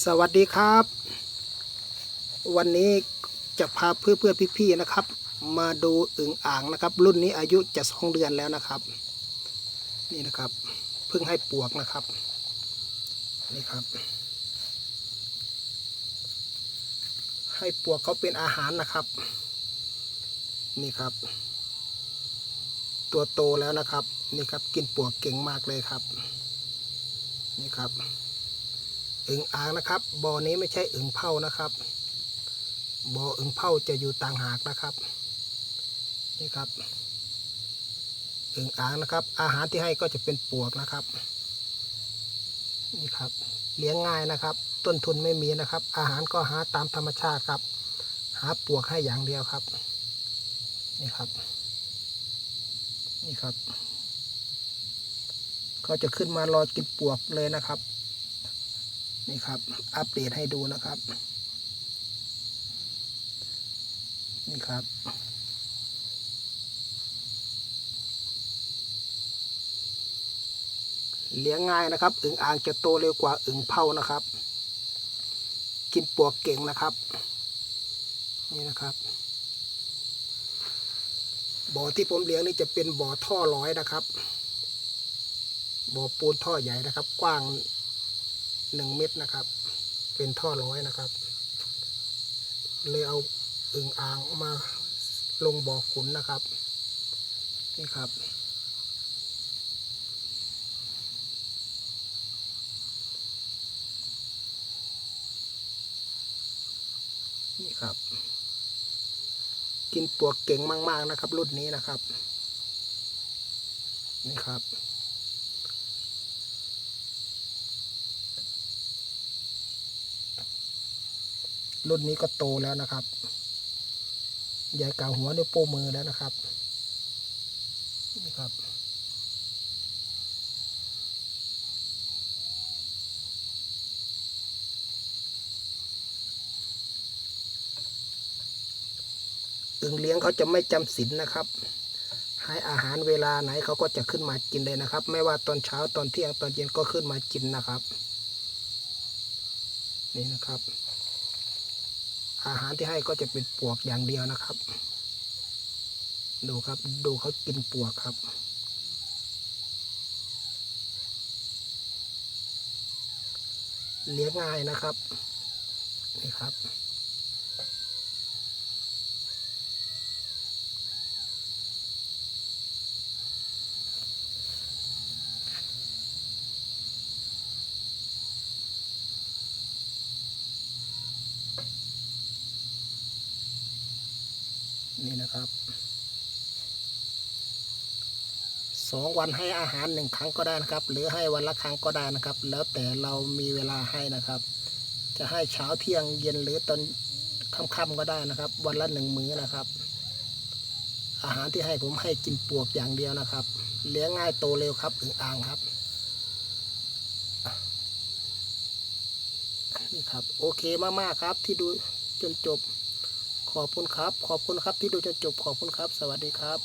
สวัสดีครับ วันนี้จะพาเพื่อนเพื่อนๆพี่ๆนะครับ มาดูอึ่งอ่างนะครับ รุ่นนี้อายุจะสองเดือนแล้วนะครับ นี่นะครับเพิ่งให้ปวกนะครับ นี่ครับ ให้ปวกเขาเป็นอาหารนะครับ นี่ครับ ตัวโตแล้วนะครับ นี่ครับกินปวกเก่งมากเลยครับ นี่ครับ อึ่งอ่างนะครับบ่อนี้ไม่ใช่อึ่งเผานะครับบ่ออึ่งเผาจะอยู่ต่างหากนะครับนี่ครับอึ่งอ่างนะครับ อาหารที่ให้ก็จะเป็นปวกนะครับนี่ครับเลี้ยงง่ายนะครับ ต้นทุนไม่มีนะครับ อาหารก็หาตามธรรมชาติครับ หาปวกให้อย่างเดียวครับนี่ครับนี่ครับเขาจะขึ้นมารอกินปวกเลยนะครับ นี่ครับ อัปเดตให้ดูนะครับ นี่ครับ เลี้ยงง่ายนะครับอึ่งอ่างจะโตเร็วกว่าอึ่งเผานะครับ กินปวกเก่งนะครับ นี่นะครับบ่อที่ผมเลี้ยงนี่จะเป็นบ่อท่อร้อยนะครับ บ่อปูนท่อใหญ่นะครับ กว้าง หนึ่งเม็ดนะครับ เป็นท่อร้อยนะครับ เลยเอาอึ่งอ่างมาลงบ่อขุนนะครับ นี่ครับนี่ครับ กินปวกเก่งมาก ๆ นะครับ รุ่นนี้นะครับ นี่ครับ รุ่นนี้ก็โตแล้วนะครับใหญ่กว่าหัวนิ้วโป้มือแล้วนะครับนี่ครับ อึ่งเลี้ยงเขาจะไม่จำศีลนะครับ ให้อาหารเวลาไหนเขาก็จะขึ้นมากินเลยนะครับ ไม่ว่าตอนเช้าตอนเที่ยงตอนเย็นก็ขึ้นมากินนะครับ นี่นะครับ อาหารที่ให้ก็จะเป็นปวกอย่างเดียวนะครับ ดูครับดูเขากินปวกครับ เลี้ยงง่ายนะครับนี่ครับ นี่นะครับสองวันให้อาหารหนึ่งครั้งก็ได้นะครับ หรือให้วันละครั้งก็ได้นะครับ แล้วแต่เรามีเวลาให้นะครับ จะให้เช้าเที่ยงเย็นหรือตอนค่ำๆก็ได้นะครับ วันละหนึ่งมื้อนะครับ อาหารที่ให้ผมให้กินปวกอย่างเดียวนะครับ เลี้ยงง่ายโตเร็วครับอึ่งอ่างครับนี่ครับ โอเคมากๆครับที่ดูจนจบ ขอบคุณครับ ขอบคุณครับที่ดูจนจบขอบคุณครับ สวัสดีครับ